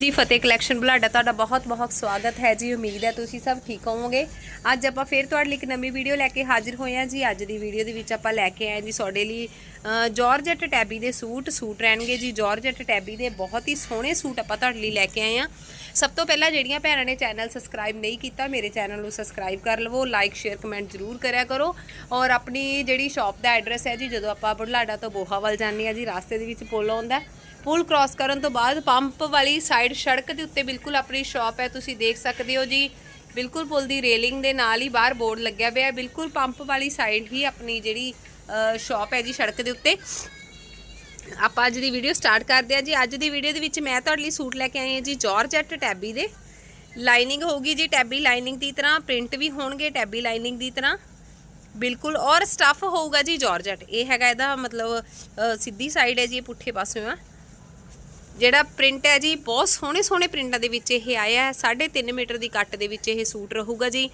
ਜੀ ਫਤਿਹ ਕਲੈਕਸ਼ਨ ਬੁਲਾਡਾ ਤੁਹਾਡਾ ਬਹੁਤ-ਬਹੁਤ ਸਵਾਗਤ ਹੈ ਜੀ ਉਮੀਦ ਹੈ ਤੁਸੀਂ ਸਭ ਠੀਕ ਹੋਵੋਗੇ। ਅੱਜ ਆਪਾਂ ਫੇਰ ਤੁਹਾਡੇ ਲਈ ਇੱਕ ਨਵੀਂ ਵੀਡੀਓ ਲੈ ਕੇ ਹਾਜ਼ਰ ਹੋਏ ਹਾਂ ਜੀ। ਅੱਜ ਦੀ ਵੀਡੀਓ ਦੇ ਵਿੱਚ ਆਪਾਂ ਲੈ ਕੇ ਆਏ ਜੀ ਤੁਹਾਡੇ ਲਈ ਅ, ਜਾਰਜਟ ਟੈਬੀ ਦੇ ਸੂਟ। ਸੂਟ ਰਹਿਣਗੇ ਜੀ ਜਾਰਜਟ ਟੈਬੀ ਦੇ ਬਹੁਤ ਹੀ ਸੋਹਣੇ ਸੂਟ ਆਪਾਂ ਤੁਹਾਡੇ ਲਈ ਲੈ ਕੇ ਆਏ ਹਾਂ। ਸਭ ਤੋਂ ਪਹਿਲਾਂ ਜਿਹੜੀਆਂ ਭੈਣਾਂ ਨੇ ਚੈਨਲ ਸਬਸਕ੍ਰਾਈਬ ਨਹੀਂ ਕੀਤਾ ਮੇਰੇ ਚੈਨਲ ਨੂੰ ਸਬਸਕ੍ਰਾਈਬ ਕਰ ਲਵੋ ਲਾਈਕ ਸ਼ੇਅਰ ਕਮੈਂਟ ਜ਼ਰੂਰ ਕਰਿਆ ਕਰੋ। ਔਰ ਆਪਣੀ ਜਿਹੜੀ ਸ਼ਾਪ ਦਾ ਐਡਰੈਸ ਹੈ ਜੀ ਜਦੋਂ ਆਪਾਂ ਬੁਢਲਾਡਾ ਤੋਂ ਬੋਹਾਵਲ ਜਾਂਦੇ ਹਾਂ ਜੀ ਰਾਸਤੇ ਦੇ ਵਿੱਚ ਪੁਲ ਆਉਂਦਾ ਪੁਲ ਕ੍ਰਾਸ ਕਰਨ ਤੋਂ ਬਾਅਦ ਪੰਪ ਵਾਲੀ ਸਾਈਡ ਸੜਕ ਦੇ ਉੱਤੇ ਬਿਲਕੁਲ ਆਪਣੀ ਸ਼ਾਪ ਹੈ, ਤੁਸੀਂ ਦੇਖ ਸਕਦੇ ਹੋ ਜੀ। ਬਿਲਕੁਲ ਪੁਲ ਦੀ ਰੇਲਿੰਗ ਦੇ ਨਾਲ ਹੀ ਬਾਹਰ ਬੋਰਡ ਲੱਗਿਆ ਹੋਇਆ ਹੈ। ਬਿਲਕੁਲ ਪੰਪ ਵਾਲੀ ਸਾਈਡ ਹੀ ਆਪਣੀ ਜਿਹੜੀ ਸ਼ਾਪ ਹੈ ਜੀ ਸੜਕ ਦੇ ਉੱਤੇ। ਆਪਾਂ ਅੱਜ ਦੀ ਵੀਡੀਓ ਸਟਾਰਟ ਕਰਦੇ ਹਾਂ ਜੀ। ਅੱਜ ਦੀ ਵੀਡੀਓ ਦੇ ਵਿੱਚ ਮੈਂ ਤੁਹਾਡੇ ਲਈ ਸੂਟ ਲੈ ਕੇ ਆਈ ਹਾਂ ਜੀ ਜਾਰਜਟ ਟੈਬੀ ਦੇ। ਲਾਈਨਿੰਗ ਹੋਊਗੀ ਜੀ ਟੈਬੀ ਲਾਈਨਿੰਗ ਦੀ ਤਰ੍ਹਾਂ ਪ੍ਰਿੰਟ ਵੀ ਹੋਣਗੇ ਟੈਬੀ ਲਾਈਨਿੰਗ ਦੀ ਤਰ੍ਹਾਂ। ਬਿਲਕੁਲ, ਔਰ ਸਟਫ ਹੋਊਗਾ ਜੀ ਜਾਰਜਟ ਇਹ ਹੈਗਾ ਇਹਦਾ ਮਤਲਬ ਸਿੱਧੀ ਸਾਈਡ ਹੈ ਜੀ, ਇਹ ਪੁੱਠੇ ਪਾਸਿਓਂ ਆ। ਜਿਹੜਾ ਪ੍ਰਿੰਟ ਹੈ ਜੀ ਬਹੁਤ ਸੋਹਣੇ ਸੋਹਣੇ ਪ੍ਰਿੰਟਾਂ ਦੇ ਵਿੱਚ ਇਹ ਆਇਆ ਹੈ। 3.5 ਮੀਟਰ ਦੀ ਕੱਟ ਦੇ ਵਿੱਚ ਇਹ ਸੂਟ ਰਹੂਗਾ ਜੀ।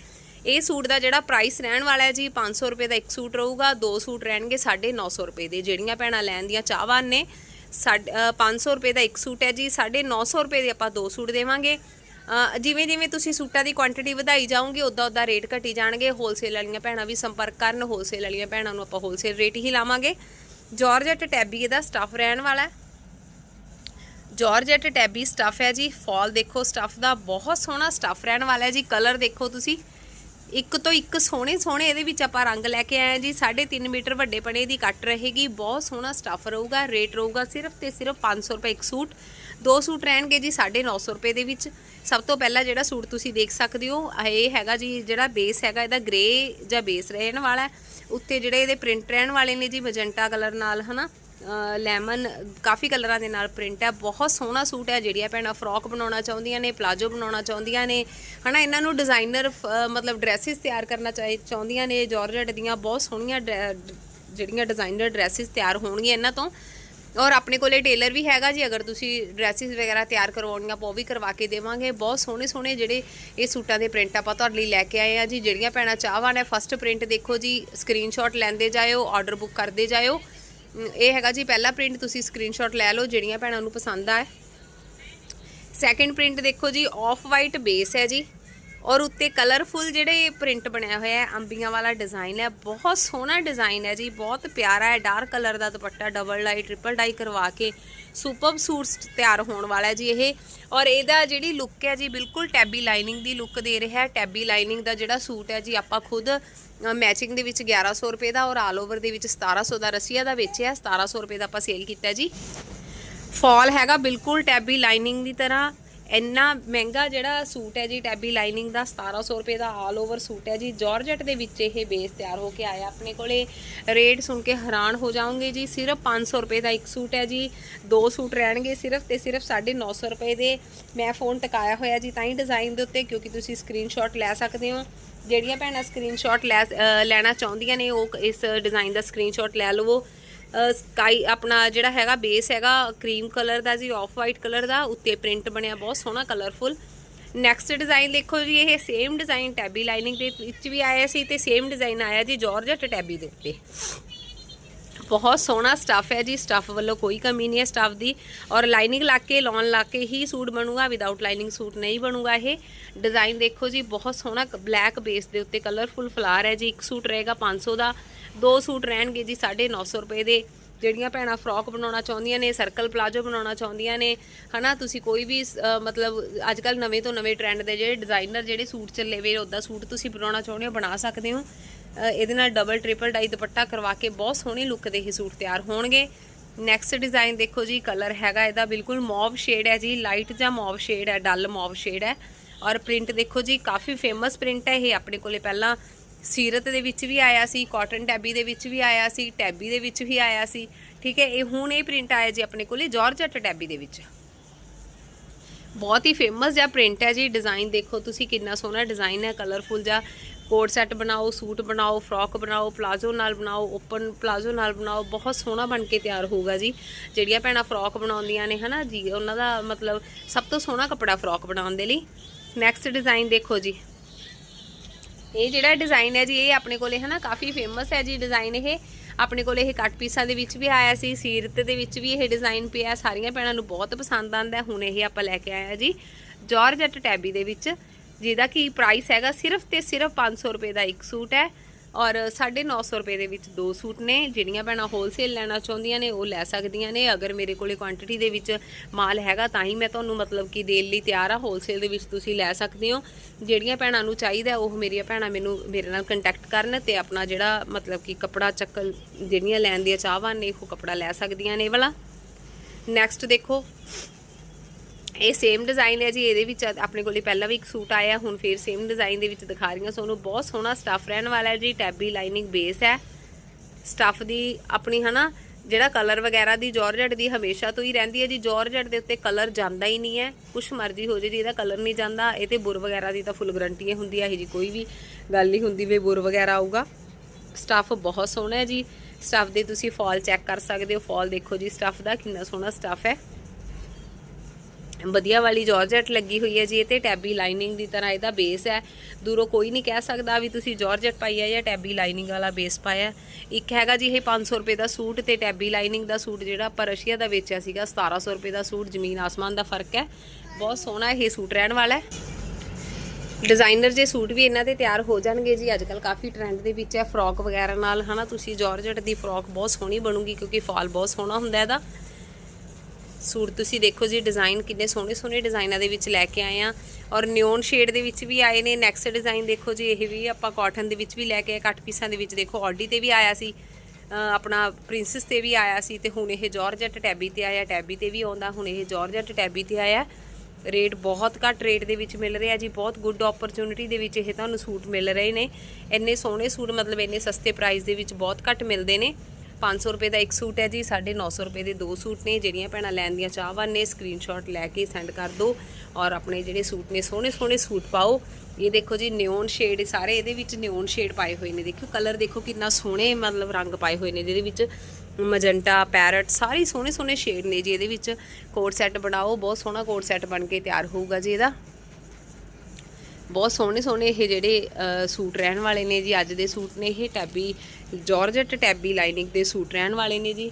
ਇਹ ਸੂਟ ਦਾ ਜਿਹੜਾ ਪ੍ਰਾਈਸ ਰਹਿਣ ਵਾਲਾ ਹੈ ਜੀ 500 ਰੁਪਏ ਦਾ ਇੱਕ ਸੂਟ ਰਹੂਗਾ। ਦੋ ਸੂਟ ਰਹਿਣਗੇ 950 ਰੁਪਏ ਦੇ। ਜਿਹੜੀਆਂ ਭੈਣਾਂ ਲੈਣ ਦੀਆਂ ਚਾਹਵਾਨ ਨੇ ਸਾਡ- ਅ, 500 ਰੁਪਏ ਦਾ ਇੱਕ ਸੂਟ ਹੈ ਜੀ। 950 ਰੁਪਏ ਦੇ ਆਪਾਂ ਦੋ ਸੂਟ ਦੇਵਾਂਗੇ। ਜਿਵੇਂ ਜਿਵੇਂ ਤੁਸੀਂ ਸੂਟਾਂ ਦੀ ਕੁਆਂਟੀਟੀ ਵਧਾਈ ਜਾਓਗੇ ਉਦਾਂ ਉਦਾਂ ਰੇਟ ਘਟੀ ਜਾਣਗੇ। ਹੋਲਸੇਲ ਵਾਲੀਆਂ ਭੈਣਾਂ ਵੀ ਸੰਪਰਕ ਕਰਨ ਹੋਲਸੇਲ ਵਾਲੀਆਂ ਭੈਣਾਂ ਨੂੰ ਆਪਾਂ ਹੋਲਸੇਲ ਰੇਟ ਹੀ ਲਾਵਾਂਗੇ। ਜਾਰਜਟ ਟੈਬੀ ਦਾ ਸਟਫ ਰਹਿਣ ਵਾਲਾ ਹੈ। ਜਾਰਜਟ ਟੈਬੀ ਸਟਫ ਹੈ ਜੀ। ਫਾਲ ਦੇਖੋ ਸਟਫ ਦਾ ਬਹੁਤ ਸੋਹਣਾ ਸਟਫ ਰਹਿਣ ਵਾਲਾ ਹੈ ਜੀ। ਕਲਰ ਦੇਖੋ ਤੁਸੀਂ। ਇੱਕ ਤੋਂ ਇੱਕ ਸੋਹਣੇ ਸੋਹਣੇ ਇਹਦੇ ਵਿੱਚ ਆਪਾਂ ਰੰਗ ਲੈ ਕੇ ਆਏ ਹਾਂ ਜੀ। 3.5 ਮੀਟਰ ਵੱਡੇ ਪਣੇ ਦੀ ਕੱਟ ਰਹੇਗੀ। ਬਹੁਤ ਸੋਹਣਾ ਸਟਫ ਰਹੂਗਾ। ਰੇਟ ਰਹੂਗਾ ਸਿਰਫ ਤੇ ਸਿਰਫ 500 ਰੁਪਏ ਇੱਕ ਸੂਟ। ਦੋ ਸੂਟ ਰਹਿਣਗੇ ਜੀ 950 ਰੁਪਏ ਦੇ ਵਿੱਚ। ਸਭ ਤੋਂ ਪਹਿਲਾਂ ਜਿਹੜਾ ਸੂਟ ਤੁਸੀਂ ਦੇਖ ਸਕਦੇ ਹੋ ਇਹ ਹੈਗਾ ਜੀ, ਜਿਹੜਾ ਬੇਸ ਹੈਗਾ, ਇਹਦਾ ਗ੍ਰੇ ਜਾਂ ਬੇਸ ਰਹਿਣ ਵਾਲਾ ਹੈ। ਉੱਤੇ ਜਿਹੜੇ ਇਹਦੇ ਪ੍ਰਿੰਟ ਰਹਿਣ ਵਾਲੇ ਨੇ ਜੀ ਮਜੰਟਾ ਕਲਰ ਨਾਲ, ਹਨਾ? ਲੈਮਨ ਕਾਫੀ ਕਲਰਾਂ ਦੇ ਨਾਲ ਪ੍ਰਿੰਟ ਹੈ। ਬਹੁਤ ਸੋਹਣਾ ਸੂਟ ਹੈ ਜਿਹੜੀਆਂ ਭੈਣਾਂ ਫਰੋਕ ਬਣਾਉਣਾ ਚਾਹੁੰਦੀਆਂ ਨੇ, ਪਲਾਜੋ ਬਣਾਉਣਾ ਚਾਹੁੰਦੀਆਂ ਨੇ। ਹਨਾ, ਇਹਨਾਂ ਨੂੰ ਡਿਜ਼ਾਈਨਰ ਮਤਲਬ ਡਰੈਸਿਸ ਤਿਆਰ ਕਰਨਾ ਚਾਹੀ- ਚਾਹੁੰਦੀਆਂ ਨੇ ਜਾਰਜਟ ਦੀਆਂ ਬਹੁਤ ਸੋਹਣੀਆਂ ਡਰੈ- ਜਿਹੜੀਆਂ ਡਿਜ਼ਾਈਨਰ ਡਰੈਸਿਸ ਤਿਆਰ ਹੋਣਗੀਆਂ ਇਹਨਾਂ ਤੋਂ। ਔਰ ਆਪਣੇ ਕੋਲੇ ਟੇਲਰ ਵੀ ਹੈਗਾ ਜੀ, ਅਗਰ ਤੁਸੀਂ ਡਰੈਸਿਸ ਵਗੈਰਾ ਤਿਆਰ ਕਰਵਾਉਣੀਆਂ ਪਾ ਉਹ ਵੀ ਕਰਵਾ ਕੇ ਦੇਵਾਂਗੇ। ਬਹੁਤ ਸੋਹਣੇ ਸੋਹਣੇ ਜਿਹੜੇ ਇਹ ਸੂਟਾਂ ਦੇ ਪ੍ਰਿੰਟ ਆਪਾਂ ਤੁਹਾਡੇ ਲਈ ਲੈ ਕੇ ਆਏ ਆ ਜੀ, ਜਿਹੜੀਆਂ ਭੈਣਾਂ ਚਾਹਵਾਨ ਹੈ ਫਸਟ ਪ੍ਰਿੰਟ ਦੇਖੋ ਜੀ ਸਕਰੀਨਸ਼ਾਟ ਲੈਂਦੇ ਜਾਇਓ ਆਰਡਰ ਬੁੱਕ ਕਰਦੇ ਜਾਇਓ। ਇਹ ਹੈਗਾ ਜੀ, ਪਹਿਲਾ ਪ੍ਰਿੰਟ ਤੁਸੀਂ ਸਕਰੀਨਸ਼ਾਟ ਲੈ ਲਓ, ਜਿਹੜੀਆਂ ਭੈਣਾਂ ਨੂੰ ਪਸੰਦ ਆਏ। ਸੈਕੰਡ ਪ੍ਰਿੰਟ ਦੇਖੋ ਜੀ ਆਫ ਵਾਈਟ ਬੇਸ ਹੈ ਜੀ। ਔਰ ਉੱਤੇ ਕਲਰਫੁਲ ਜਿਹੜੇ ਪ੍ਰਿੰਟ ਬਣਿਆ ਹੋਇਆ ਹੈ, ਅੰਬੀਆਂ ਵਾਲਾ ਡਿਜ਼ਾਈਨ ਹੈ, ਬਹੁਤ ਸੋਹਣਾ ਡਿਜ਼ਾਈਨ ਹੈ ਜੀ, ਬਹੁਤ ਪਿਆਰਾ ਹੈ ਡਾਰਕ ਕਲਰ ਦਾ dupatta double dye triple dye ਕਰਵਾ ਕੇ ਸੁਪਰਬ ਸੂਟਸ ਤਿਆਰ ਹੋਣ ਵਾਲਾ ਹੈ ਜੀ ਇਹ। ਔਰ ਇਹਦਾ ਜਿਹੜੀ ਲੁੱਕ ਹੈ ਜੀ, ਬਿਲਕੁਲ ਟੈਬੀ ਲਾਈਨਿੰਗ ਦੀ ਲੁੱਕ ਦੇ ਰਿਹਾ ਹੈ। ਟੈਬੀ ਲਾਈਨਿੰਗ ਦਾ ਜਿਹੜਾ ਸੂਟ ਹੈ ਜੀ, ਆਪਾਂ ਖੁਦ ਮੈਚਿੰਗ ਦੇ ਵਿੱਚ 1100 ਰੁਪਏ ਦਾ ਔਰ ਆਲ ਓਵਰ ਦੇ ਵਿੱਚ 1700 ਦਾ ਰਸੀਆ ਦਾ ਵੇਚਿਆ 1700 ਰੁਪਏ ਦਾ ਆਪਾਂ ਸੇਲ ਕੀਤਾ ਜੀ। ਫਾਲ ਹੈਗਾ ਬਿਲਕੁਲ ਟੈਬੀ ਲਾਈਨਿੰਗ ਦੀ ਤਰ੍ਹਾਂ। ਇੰਨਾ ਮਹਿੰਗਾ ਜਿਹੜਾ ਸੂਟ ਹੈ ਜੀ, ਟੈਬੀ ਲਾਈਨਿੰਗ ਦਾ 1700 ਰੁਪਏ ਦਾ ਆਲ ਓਵਰ ਸੂਟ ਹੈ ਜੀ। ਜਾਰਜਟ ਦੇ ਵਿੱਚ ਇਹ ਬੇਸ ਤਿਆਰ ਹੋ ਕੇ ਆਇਆ। ਆਪਣੇ ਕੋਲੇ ਰੇਟ ਸੁਣ ਕੇ ਹੈਰਾਨ ਹੋ ਜਾਓਗੇ ਜੀ, ਸਿਰਫ 500 ਰੁਪਏ ਦਾ ਇੱਕ ਸੂਟ ਹੈ ਜੀ। ਦੋ ਸੂਟ ਰਹਿਣਗੇ ਸਿਰਫ ਤੇ ਸਿਰਫ 950 ਰੁਪਏ ਦੇ। ਮੈਂ ਫੋਨ ਟਿਕਾਇਆ ਹੋਇਆ ਜੀ, ਤਾਂ ਹੀ ਡਿਜ਼ਾਈਨ ਦੇ ਉੱਤੇ, ਕਿਉਂਕਿ ਤੁਸੀਂ ਸਕਰੀਨਸ਼ਾਟ ਲੈ ਸਕਦੇ ਹੋ। ਜਿਹੜੀਆਂ ਭੈਣਾਂ ਸਕਰੀਨਸ਼ਾਟ ਲੈ ਲੈਣਾ ਚਾਹੁੰਦੀਆਂ ਨੇ, ਉਹ ਇਸ ਡਿਜ਼ਾਈਨ ਦਾ ਸਕਰੀਨਸ਼ਾਟ ਲੈ ਲਵੋ। ਸਕਾਈ ਆਪਣਾ ਜਿਹੜਾ ਹੈਗਾ ਬੇਸ ਹੈਗਾ ਕਰੀਮ ਕਲਰ ਦਾ ਜੀ ਆਫ ਵਾਈਟ ਕਲਰ ਦਾ, ਉੱਤੇ ਪ੍ਰਿੰਟ ਬਣਿਆ, ਬਹੁਤ ਸੋਹਣਾ ਕਲਰਫੁਲ ਨੈਕਸਟ ਡਿਜ਼ਾਈਨ ਦੇਖੋ ਜੀ, ਇਹ ਸੇਮ ਡਿਜ਼ਾਈਨ ਟੈਬੀ ਲਾਈਨਿੰਗ ਦੇ ਵਿੱਚ ਵੀ ਆਇਆ ਸੀ ਤੇ ਸੇਮ ਡਿਜ਼ਾਈਨ ਆਇਆ ਜੀ ਜਾਰਜਟ ਟੈਬੀ ਦੇ ਉੱਤੇ। ਬਹੁਤ ਸੋਹਣਾ ਸਟੱਫ ਹੈ ਜੀ ਸਟੱਫ ਵੱਲੋਂ ਕੋਈ ਕਮੀ ਨਹੀਂ ਹੈ ਸਟੱਫ ਦੀ। ਔਰ ਲਾਈਨਿੰਗ ਲਾ ਕੇ ਲਾਉਣ ਲਾ ਕੇ ਹੀ ਸੂਟ ਬਣੂਗਾ ਵਿਦਆਊਟ ਲਾਈਨਿੰਗ ਸੂਟ ਨਹੀਂ ਬਣੂਗਾ ਇਹ। ਡਿਜ਼ਾਈਨ ਦੇਖੋ ਜੀ, ਬਹੁਤ ਸੋਹਣਾ ਬਲੈਕ ਬੇਸ ਦੇ ਉੱਤੇ ਕਲਰਫੁਲ ਫਲਾਰ ਹੈ ਜੀ, ਇੱਕ ਸੂਟ ਰਹੇਗਾ 500 ਦਾ। ਦੋ ਸੂਟ ਰਹਿਣਗੇ ਜੀ 950 ਰੁਪਏ ਦੇ। ਜਿਹੜੀਆਂ ਭੈਣਾਂ ਫਰੋਕ ਬਣਾਉਣਾ ਚਾਹੁੰਦੀਆਂ ਨੇ, ਸਰਕਲ ਪਲਾਜੋ ਬਣਾਉਣਾ ਚਾਹੁੰਦੀਆਂ ਨੇ, ਹਨਾ? ਤੁਸੀਂ ਕੋਈ ਵੀ ਮਤਲਬ ਅੱਜ ਕੱਲ ਨਵੇਂ ਤੋਂ ਨਵੇਂ ਟ੍ਰੈਂਡ ਦੇ ਜਿਹੜੇ ਡਿਜ਼ਾਈਨਰ ਜਿਹੜੇ ਸੂਟ ਚੱਲੇ ਵੇ ਉਹਦਾ ਸੂਟ ਤੁਸੀਂ ਬਣਾਉਣਾ ਚਾਹੁੰਦੇ ਹੋ, ਬਣਾ ਸਕਦੇ ਹੋ। ਇਹਦੇ ਨਾਲ ਡਬਲ ਟ੍ਰਿਪਲ ਡਾਈ ਦੁਪੱਟਾ ਕਰਵਾ ਕੇ ਬਹੁਤ ਸੋਹਣੇ ਲੁੱਕ ਦੇ ਇਹ ਸੂਟ ਤਿਆਰ ਹੋਣਗੇ। ਨੈਕਸਟ ਡਿਜ਼ਾਈਨ ਦੇਖੋ ਜੀ ਕਲਰ ਹੈਗਾ ਇਹਦਾ, ਬਿਲਕੁਲ ਮੌਵ ਸ਼ੇਡ ਹੈ ਜੀ ਲਾਈਟ ਜਾਂ ਮੌਵ ਸ਼ੇਡ ਹੈ ਡਲ ਮੌਵ ਸ਼ੇਡ ਹੈ। ਔਰ ਪ੍ਰਿੰਟ ਦੇਖੋ ਜੀ, ਕਾਫੀ ਫੇਮਸ ਪ੍ਰਿੰਟ ਹੈ ਇਹ, ਆਪਣੇ ਕੋਲੇ ਪਹਿਲਾਂ ਸੀਰਤ ਦੇ ਵਿੱਚ ਵੀ ਆਇਆ ਸੀ ਕਾਟਨ ਟੈਬੀ ਦੇ ਵਿੱਚ ਵੀ ਆਇਆ ਸੀ ਟੈਬੀ ਦੇ ਵਿੱਚ ਵੀ ਆਇਆ ਸੀ, ਠੀਕ ਹੈ? ਇਹ ਹੁਣ ਇਹ ਪ੍ਰਿੰਟ ਆਇਆ ਜੀ ਆਪਣੇ ਕੋਲੇ ਜਾਰਜਟ ਟੈਬੀ ਦੇ ਵਿੱਚ। ਬਹੁਤ ਹੀ ਫੇਮਸ ਜਿਹਾ ਪ੍ਰਿੰਟ ਹੈ ਜੀ ਡਿਜ਼ਾਈਨ ਦੇਖੋ ਤੁਸੀਂ ਕਿੰਨਾ ਸੋਹਣਾ ਡਿਜ਼ਾਈਨ ਹੈ ਕਲਰਫੁਲ ਜਿਹਾ। ਕੋਟ ਸੈੱਟ ਬਣਾਓ, ਸੂਟ ਬਣਾਓ ਫਰੋਕ ਬਣਾਓ ਪਲਾਜ਼ੋ ਨਾਲ ਬਣਾਓ ਓਪਨ ਪਲਾਜ਼ੋ ਨਾਲ ਬਣਾਓ, ਬਹੁਤ ਸੋਹਣਾ ਬਣ ਕੇ ਤਿਆਰ ਹੋਊਗਾ ਜੀ। ਜਿਹੜੀਆਂ ਭੈਣਾਂ ਫਰੋਕ ਬਣਾਉਂਦੀਆਂ ਨੇ, ਹਨਾ ਜੀ, ਉਹਨਾਂ ਦਾ ਮਤਲਬ ਸਭ ਤੋਂ ਸੋਹਣਾ ਕੱਪੜਾ ਫਰੋਕ ਬਣਾਉਣ ਦੇ ਲਈ। ਨੈਕਸਟ ਡਿਜ਼ਾਈਨ ਦੇਖੋ ਜੀ। ਇਹ ਜਿਹੜਾ ਡਿਜ਼ਾਈਨ ਹੈ ਜੀ, ਇਹ ਆਪਣੇ ਕੋਲੇ ਹਨਾ ਕਾਫੀ ਫੇਮਸ ਹੈ ਜੀ ਡਿਜ਼ਾਈਨ ਇਹ। ਆਪਣੇ ਕੋਲ ਇਹ ਕੱਟ ਪੀਸਾਂ ਦੇ ਵਿੱਚ ਵੀ ਆਇਆ ਸੀ, ਸੀਰਤ ਦੇ ਵਿੱਚ ਵੀ ਇਹ ਡਿਜ਼ਾਈਨ ਪਿਆ, ਸਾਰੀਆਂ ਭੈਣਾਂ ਨੂੰ ਬਹੁਤ ਪਸੰਦ ਆਂਦਾ ਹੁਣ ਇਹ ਆਪਾਂ ਲੈ ਕੇ ਆਇਆ ਜੀ ਜਾਰਜਟ ਟੈਬੀ ਦੇ ਵਿੱਚ, ਜਿਹਦਾ ਕੀ ਪ੍ਰਾਈਸ ਹੈਗਾ ਸਿਰਫ ਤੇ ਸਿਰਫ 500 ਰੁਪਏ ਦਾ ਇੱਕ ਸੂਟ ਹੈ। ਔਰ 950 ਰੁਪਏ ਦੇ ਵਿੱਚ ਦੋ ਸੂਟ ਨੇ, ਜਿਹੜੀਆਂ ਭੈਣਾਂ ਹੋਲਸੇਲ ਲੈਣਾ ਚਾਹੁੰਦੀਆਂ ਨੇ, ਉਹ ਲੈ ਸਕਦੀਆਂ ਨੇ। ਅਗਰ ਮੇਰੇ ਕੋਲੇ ਕੁਆਂਟੀਟੀ ਦੇ ਵਿੱਚ ਮਾਲ ਹੈਗਾ, ਤਾਂ ਹੀ ਮੈਂ ਤੁਹਾਨੂੰ ਮਤਲਬ ਕਿ ਦੇਣ ਲਈ ਤਿਆਰ ਆ। ਹੋਲਸੇਲ ਦੇ ਵਿੱਚ ਤੁਸੀਂ ਲੈ ਸਕਦੇ ਹੋ। ਜਿਹੜੀਆਂ ਭੈਣਾਂ ਨੂੰ ਚਾਹੀਦਾ ਉਹ ਮੇਰੀਆਂ ਭੈਣਾਂ ਮੈਨੂੰ ਮੇਰੇ ਨਾਲ ਕੰਟੈਕਟ ਕਰਨ ਤੇ ਆਪਣਾ ਜਿਹੜਾ ਮਤਲਬ ਕਿ ਕੱਪੜਾ ਚੱਕਲ ਜਿਹੜੀਆਂ ਲੈਣ ਦੀਆਂ ਚਾਹਵਾਨ ਨੇ, ਉਹ ਕੱਪੜਾ ਲੈ ਸਕਦੀਆਂ ਨੇ ਇਹ ਵਾਲਾ। ਨੈਕਸਟ ਦੇਖੋ। ਇਹ ਸੇਮ ਡਿਜ਼ਾਈਨ ਹੈ ਜੀ, ਇਹਦੇ ਵਿੱਚ ਆਪਣੇ ਕੋਲੇ ਪਹਿਲਾਂ ਵੀ ਇੱਕ ਸੂਟ ਆਇਆ, ਹੁਣ ਫੇਰ ਸੇਮ ਡਿਜ਼ਾਈਨ ਦੇ ਵਿੱਚ ਦਿਖਾ ਰਹੀਆਂ ਤੁਹਾਨੂੰ ਬਹੁਤ ਸੋਹਣਾ ਸਟੱਫ ਰਹਿਣ ਵਾਲਾ ਹੈ ਜੀ ਟੈਬੀ ਲਾਈਨਿੰਗ ਬੇਸ ਹੈ। ਸਟੱਫ ਦੀ ਆਪਣੀ, ਹਨਾ, ਜਿਹੜਾ ਕਲਰ ਵਗੈਰਾ ਦੀ ਜਾਰਜਟ ਦੀ ਹਮੇਸ਼ਾ ਤੋਂ ਹੀ ਰਹਿੰਦੀ ਹੈ ਜੀ। ਜਾਰਜਟ ਦੇ ਉੱਤੇ ਕਲਰ ਜਾਂਦਾ ਹੀ ਨਹੀਂ ਹੈ। ਕੁਛ ਮਰਜ਼ੀ ਹੋ ਜੇ ਜੀ, ਇਹਦਾ ਕਲਰ ਨਹੀਂ ਜਾਂਦਾ। ਇਹ ਤੇ ਬੁਰ ਵਗੈਰਾ ਦੀ ਤਾਂ ਫੁੱਲ ਗਰੰਟੀ ਹੁੰਦੀ ਹੈ, ਇਹ ਜੀ ਕੋਈ ਵੀ ਗੱਲ ਨਹੀਂ ਹੁੰਦੀ ਵੀ ਬੁਰ ਵਗੈਰਾ ਆਊਗਾ। ਸਟੱਫ ਬਹੁਤ ਸੋਹਣਾ ਹੈ ਜੀ। ਸਟੱਫ ਦੇ ਤੁਸੀਂ ਫਾਲ ਚੈੱਕ ਕਰ ਸਕਦੇ ਹੋ। ਫਾਲ ਦੇਖੋ ਜੀ ਸਟੱਫ ਦਾ ਕਿੰਨਾ ਸੋਹਣਾ ਸਟੱਫ ਹੈ। ਵਧੀਆ ਵਾਲੀ ਜਾਰਜਟ ਲੱਗੀ ਹੋਈ ਹੈ ਜੀ, ਇਹ ਤੇ ਟੈਬੀ ਲਾਈਨਿੰਗ ਦੀ ਤਰ੍ਹਾਂ ਇਹਦਾ ਬੇਸ ਹੈ। ਦੂਰੋਂ ਕੋਈ ਨਹੀਂ ਕਹਿ ਸਕਦਾ ਵੀ ਤੁਸੀਂ ਜਾਰਜਟ ਪਾਈ ਹੈ ਜਾਂ ਟੈਬੀ ਲਾਈਨਿੰਗ ਵਾਲਾ ਬੇਸ ਪਾਇਆ ਇੱਕ ਹੈਗਾ ਜੀ, ਇਹ 500 ਰੁਪਏ ਦਾ ਸੂਟ ਤੇ ਟੈਬੀ ਲਾਈਨਿੰਗ ਦਾ ਸੂਟ ਜਿਹੜਾ ਆਪਾਂ ਰਸ਼ੀਆ ਦਾ ਵੇਚਿਆ ਸੀਗਾ 1700 ਰੁਪਏ ਦਾ ਸੂਟ, ਜ਼ਮੀਨ ਆਸਮਾਨ ਦਾ ਫ਼ਰਕ ਹੈ। ਬਹੁਤ ਸੋਹਣਾ ਇਹ ਸੂਟ ਰਹਿਣ ਵਾਲਾ ਹੈ। ਡਿਜ਼ਾਈਨਰ ਜੇ ਸੂਟ ਵੀ ਇਹਨਾਂ ਦੇ ਤਿਆਰ ਹੋ ਜਾਣਗੇ ਜੀ ਅੱਜ ਅੱਜਕੱਲ ਕਾਫੀ ਟ੍ਰੈਂਡ ਦੇ ਵਿੱਚ ਹੈ, ਫਰੋਕ ਵਗੈਰਾ ਨਾਲ, ਹਨਾ, ਤੁਸੀਂ ਜਾਰਜਟ ਦੀ ਫਰੋਕ ਬਹੁਤ ਸੋਹਣੀ ਬਣੂਗੀ ਕਿਉਂਕਿ ਫਾਲ ਬਹੁਤ ਸੋਹਣਾ ਹੁੰਦਾ ਇਹਦਾ। ਸੂਟ ਤੁਸੀਂ ਦੇਖੋ ਜੀ ਡਿਜ਼ਾਈਨ ਕਿੰਨੇ ਸੋਹਣੇ ਸੋਹਣੇ ਡਿਜ਼ਾਈਨਾਂ ਦੇ ਵਿੱਚ ਲੈ ਕੇ ਆਏ ਆ। ਔਰ ਨਿਓਨ ਸ਼ੇਡ ਦੇ ਵਿੱਚ ਵੀ ਆਏ ਨੇ ਨੈਕਸਟ ਡਿਜ਼ਾਈਨ ਦੇਖੋ ਜੀ, ਇਹ ਵੀ ਆਪਾਂ ਕਾਟਨ ਦੇ ਵਿੱਚ ਵੀ ਲੈ ਕੇ ਆਏ ਕੱਟ ਪੀਸਾਂ ਦੇ ਵਿੱਚ ਦੇਖੋ ਆਡੀ ਤੇ ਵੀ ਆਇਆ ਸੀ ਆਪਣਾ ਪ੍ਰਿੰਸਸ ਤੇ ਵੀ ਆਇਆ ਸੀ ਤੇ ਹੁਣ ਇਹ ਜਾਰਜਟ ਟੈਬੀ ਤੇ ਆਇਆ ਟੈਬੀ ਤੇ ਵੀ ਆਉਂਦਾ, ਹੁਣ ਇਹ ਜਾਰਜਟ ਟੈਬੀ ਤੇ ਆਇਆ। ਰੇਟ ਬਹੁਤ ਘੱਟ ਰੇਟ ਦੇ ਵਿੱਚ ਮਿਲ ਰਿਹਾ ਜੀ, ਬਹੁਤ ਗੁੱਡ ਓਪਰਚ्युनिटी ਦੇ ਵਿੱਚ ਇਹ ਤੁਹਾਨੂੰ ਸੂਟ ਮਿਲ ਰਹੇ ਨੇ। ਇੰਨੇ ਸੋਹਣੇ ਸੂਟ, ਮਤਲਬ ਇੰਨੇ ਸਸਤੇ ਪ੍ਰਾਈਸ ਦੇ ਵਿੱਚ ਬਹੁਤ ਘੱਟ ਮਿਲਦੇ ਨੇ। 500 ਰੁਪਏ ਦਾ ਇੱਕ ਸੂਟ ਹੈ ਜੀ 950 ਰੁਪਏ ਦੇ ਦੋ ਸੂਟ ਨੇ, ਜਿਹੜੀਆਂ ਭੈਣਾਂ ਲੈਣ ਦੀਆਂ ਚਾਹਵਾਨ ਨੇ ਸਕਰੀਨਸ਼ਾਟ ਲੈ ਕੇ ਸੈਂਡ ਕਰ ਦਿਓ ਔਰ ਆਪਣੇ ਜਿਹੜੇ ਸੂਟ ਨੇ, ਸੋਹਣੇ ਸੋਹਣੇ ਸੂਟ ਪਾਓ। ਇਹ ਦੇਖੋ ਜੀ ਨਿਓਨ ਸ਼ੇਡ ਸਾਰੇ ਇਹਦੇ ਵਿੱਚ ਨਿਓਨ ਸ਼ੇਡ ਪਾਏ ਹੋਏ ਨੇ। ਦੇਖੋ ਕਲਰ ਦੇਖੋ ਕਿੰਨਾ ਸੋਹਣੇ, ਮਤਲਬ ਰੰਗ ਪਾਏ ਹੋਏ ਨੇ, ਜਿਹਦੇ ਵਿੱਚ ਮਜੰਟਾ ਪੈਰਟ ਸਾਰੇ ਸੋਹਣੇ ਸੋਹਣੇ ਸ਼ੇਡ ਨੇ ਜੀ, ਇਹਦੇ ਵਿੱਚ ਕੋਟ ਸੈੱਟ ਬਣਾਓ, ਬਹੁਤ ਸੋਹਣਾ ਕੋਟ ਸੈੱਟ ਬਣ ਕੇ ਤਿਆਰ ਹੋਊਗਾ ਜੀ ਇਹਦਾ। ਬਹੁਤ ਸੋਹਣੇ ਸੋਹਣੇ ਇਹ ਜਿਹੜੇ ਸੂਟ ਰਹਿਣ ਵਾਲੇ ਨੇ ਜੀ, ਅੱਜ ਦੇ ਸੂਟ ਨੇ ਇਹ ਟੈਬੀ ਜਾਰਜਟ ਟੈਬੀ ਲਾਈਨਿੰਗ ਦੇ ਸੂਟ ਰਹਿਣ ਵਾਲੇ ਨੇ ਜੀ।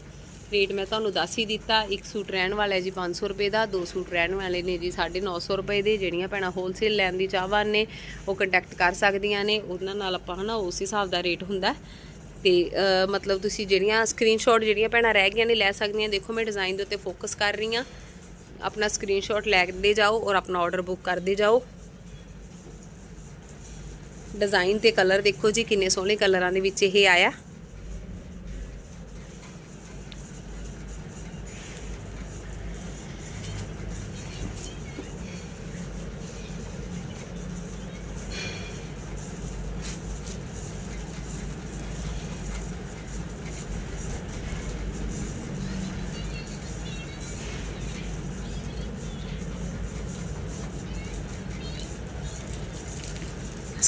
ਰੇਟ ਮੈਂ ਤੁਹਾਨੂੰ ਦੱਸ ਹੀ ਦਿੱਤਾ, ਇੱਕ ਸੂਟ ਰਹਿਣ ਵਾਲਾ ਹੈ ਜੀ 500 ਰੁਪਏ ਦਾ, ਦੋ ਸੂਟ ਰਹਿਣ ਵਾਲੇ ਨੇ ਜੀ 950 ਰੁਪਏ ਦੇ, ਜਿਹੜੀਆਂ ਭੈਣਾਂ ਹੋਲਸੇਲ ਲੈਣ ਦੀ ਚਾਹਵਾਨ ਨੇ, ਉਹ ਕੰਟੈਕਟ ਕਰ ਸਕਦੀਆਂ ਨੇ, ਉਹਨਾਂ ਨਾਲ ਆਪਾਂ ਹਨਾ ਉਸ ਹਿਸਾਬ ਦਾ ਰੇਟ ਹੁੰਦਾ। ਹੈ। ਤੇ ਮਤਲਬ ਤੁਸੀਂ ਜਿਹੜੀਆਂ ਸਕਰੀਨਸ਼ਾਟ ਜਿਹੜੀਆਂ ਭੈਣਾਂ ਰਹਿ ਗਈਆਂ ਨੇ, ਲੈ ਸਕਦੀਆਂ, ਦੇਖੋ ਮੈਂ ਡਿਜ਼ਾਈਨ ਦੇ ਉੱਤੇ ਫੋਕਸ ਕਰ ਰਹੀ ਹਾਂ। ਆਪਣਾ ਸਕਰੀਨਸ਼ਾਟ ਲੈਂਦੇ ਜਾਓ ਔਰ ਆਪਣਾ ਆਰਡਰ ਬੁੱਕ ਕਰਦੇ ਜਾਓ। ਡਿਜ਼ਾਈਨ ਤੇ ਕਲਰ ਦੇਖੋ ਜੀ ਕਿੰਨੇ ਸੋਹਣੇ ਕਲਰਾਂ ਦੇ ਵਿੱਚ ਇਹ ਆਇਆ।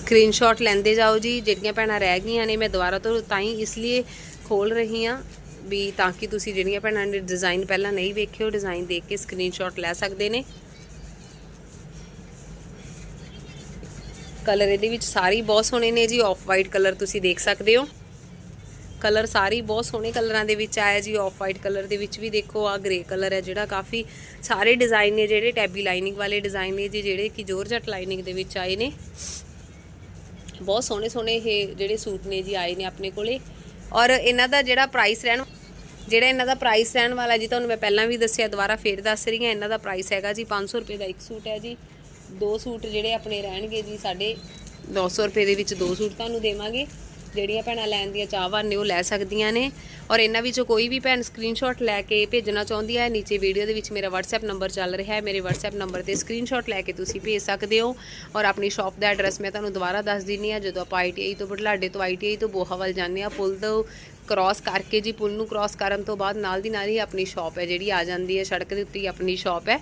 ਸਕਰੀਨਸ਼ਾਟ ਲੈਂਦੇ ਜਾਓ ਜੀ, ਜਿਹੜੀਆਂ ਭੈਣਾਂ ਰਹਿ ਗਈਆਂ ਨੇ, ਮੈਂ ਦੁਬਾਰਾ ਤੋਂ ਤਾਂ ਹੀ ਇਸ ਲਈ ਖੋਲ ਰਹੀ ਹਾਂ ਵੀ ਤਾਂ ਕਿ ਤੁਸੀਂ ਜਿਹੜੀਆਂ ਭੈਣਾਂ ਨੇ ਡਿਜ਼ਾਈਨ ਪਹਿਲਾਂ ਨਹੀਂ ਵੇਖਿਓ ਉਹ ਡਿਜ਼ਾਈਨ ਦੇਖ ਕੇ ਸਕਰੀਨਸ਼ਾਟ ਲੈ ਸਕਦੇ ਨੇ। ਕਲਰ ਇਹਦੇ ਵਿੱਚ ਸਾਰੇ ਬਹੁਤ ਸੋਹਣੇ ਨੇ ਜੀ ਆਫ ਵਾਈਟ ਕਲਰ ਤੁਸੀਂ ਦੇਖ ਸਕਦੇ ਹੋ। ਕਲਰ ਸਾਰੇ ਬਹੁਤ ਸੋਹਣੇ ਕਲਰਾਂ ਦੇ ਵਿੱਚ ਆਇਆ ਜੀ ਆਫ ਵਾਈਟ ਕਲਰ ਦੇ ਵਿੱਚ ਵੀ ਦੇਖੋ ਆ ਗ੍ਰੇ ਕਲਰ ਹੈ ਜਿਹੜਾ ਕਾਫੀ ਸਾਰੇ ਡਿਜ਼ਾਈਨ ਨੇ ਜਿਹੜੇ ਟੈਬੀ ਲਾਈਨਿੰਗ ਵਾਲੇ ਡਿਜ਼ਾਈਨ ਨੇ ਜੀ, ਜਿਹੜੇ ਕਿ ਜੋਰਜਟ ਲਾਈਨਿੰਗ ਦੇ ਵਿੱਚ ਆਏ ਨੇ। ਬਹੁਤ ਸੋਹਣੇ ਸੋਹਣੇ ਇਹ ਜਿਹੜੇ ਸੂਟ ਨੇ ਜੀ ਆਏ ਨੇ ਆਪਣੇ ਕੋਲੇ। ਔਰ ਇਹਨਾਂ ਦਾ ਜਿਹੜਾ ਪ੍ਰਾਈਸ ਰਹਿਣ ਜਿਹੜਾ ਇਹਨਾਂ ਦਾ ਪ੍ਰਾਈਸ ਰਹਿਣ ਵਾਲਾ ਜੀ, ਤੁਹਾਨੂੰ ਮੈਂ ਪਹਿਲਾਂ ਵੀ ਦੱਸਿਆ, ਦੁਬਾਰਾ ਫੇਰ ਦੱਸ ਰਹੀ ਹਾਂ, ਇਹਨਾਂ ਦਾ ਪ੍ਰਾਈਸ ਹੈਗਾ ਜੀ 500 ਰੁਪਏ ਦਾ ਇੱਕ ਸੂਟ ਹੈ ਜੀ। ਦੋ ਸੂਟ ਜਿਹੜੇ ਆਪਣੇ ਰਹਿਣਗੇ ਜੀ ਸਾਡੇ 900 ਰੁਪਏ ਦੇ ਵਿੱਚ ਦੋ ਸੂਟ ਤੁਹਾਨੂੰ ਦੇਵਾਂਗੇ। ਜਿਹੜੀਆਂ ਭੈਣਾਂ ਲੈਣ ਦੀਆਂ ਚਾਹਵਾਨ ਨੇ ਉਹ ਲੈ ਸਕਦੀਆਂ ਨੇ। ਔਰ ਇਹਨਾਂ ਵਿੱਚੋਂ ਕੋਈ ਵੀ ਭੈਣ ਸਕਰੀਨਸ਼ਾਟ ਲੈ ਕੇ ਭੇਜਣਾ ਚਾਹੁੰਦੀ ਹੈ, ਨੀਚੇ ਵੀਡੀਓ ਦੇ ਵਿੱਚ ਮੇਰਾ WhatsApp ਨੰਬਰ ਚੱਲ ਰਿਹਾ ਹੈ। ਮੇਰੇ WhatsApp ਨੰਬਰ ਤੇ ਸਕਰੀਨਸ਼ਾਟ ਲੈ ਕੇ ਤੁਸੀਂ ਭੇਜ ਸਕਦੇ ਹੋ। ਔਰ ਆਪਣੀ ਸ਼ਾਪ ਦਾ ਐਡਰੈਸ ਮੈਂ ਤੁਹਾਨੂੰ ਦੁਬਾਰਾ ਦੱਸ ਦਿੰਨੀ ਆ ਜਦੋਂ ਆਪਾਂ ITI ਤੋਂ ਬਟਲਾਡੇ ਤੋਂ ITI ਤੋਂ ਬੋਹਾਵਲ ਜਾਂਦੇ ਆ ਪੁਲ ਤੋਂ ਕ੍ਰਾਸ ਕਰਕੇ ਜੀ, ਪੁਲ ਨੂੰ ਕ੍ਰਾਸ ਕਰਨ ਤੋਂ ਬਾਅਦ ਨਾਲ ਦੀ ਨਾਲ ਹੀ ਆਪਣੀ ਸ਼ਾਪ ਹੈ ਜਿਹੜੀ ਆ ਜਾਂਦੀ ਹੈ। ਸੜਕ ਦੇ ਉੱਤੇ ਹੀ ਆਪਣੀ ਸ਼ਾਪ ਹੈ।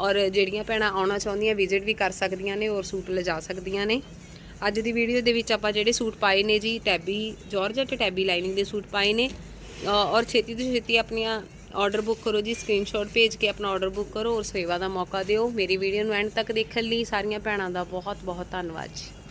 ਔਰ ਜਿਹੜੀਆਂ ਭੈਣਾਂ ਆਉਣਾ ਚਾਹੁੰਦੀਆਂ ਵਿਜ਼ਿਟ ਵੀ ਕਰ ਸਕਦੀਆਂ ਨੇ ਔਰ ਸੂਟ ਲਿਜਾ ਸਕਦੀਆਂ ਨੇ। ਅੱਜ ਦੀ ਵੀਡੀਓ ਦੇ ਵਿੱਚ ਆਪਾਂ ਜਿਹੜੇ ਸੂਟ ਪਾਏ ਨੇ ਜੀ, ਟੈਬੀ ਜਾਰਜਟ ਟੈਬੀ ਲਾਈਨਿੰਗ ਦੇ ਸੂਟ ਪਾਏ ਨੇ। ਔਰ ਛੇਤੀ ਤੋਂ ਛੇਤੀ ਆਪਣੀਆਂ ਆਰਡਰ ਬੁੱਕ ਕਰੋ ਜੀ ਸਕਰੀਨਸ਼ਾਟ ਭੇਜ ਕੇ ਆਪਣਾ ਆਰਡਰ ਬੁੱਕ ਕਰੋ ਔਰ ਸੇਵਾ ਦਾ ਮੌਕਾ ਦਿਓ। ਮੇਰੀ ਵੀਡੀਓ ਨੂੰ ਐਂਡ ਤੱਕ ਦੇਖਣ ਲਈ ਸਾਰੀਆਂ ਭੈਣਾਂ ਦਾ ਬਹੁਤ ਬਹੁਤ ਧੰਨਵਾਦ ਜੀ।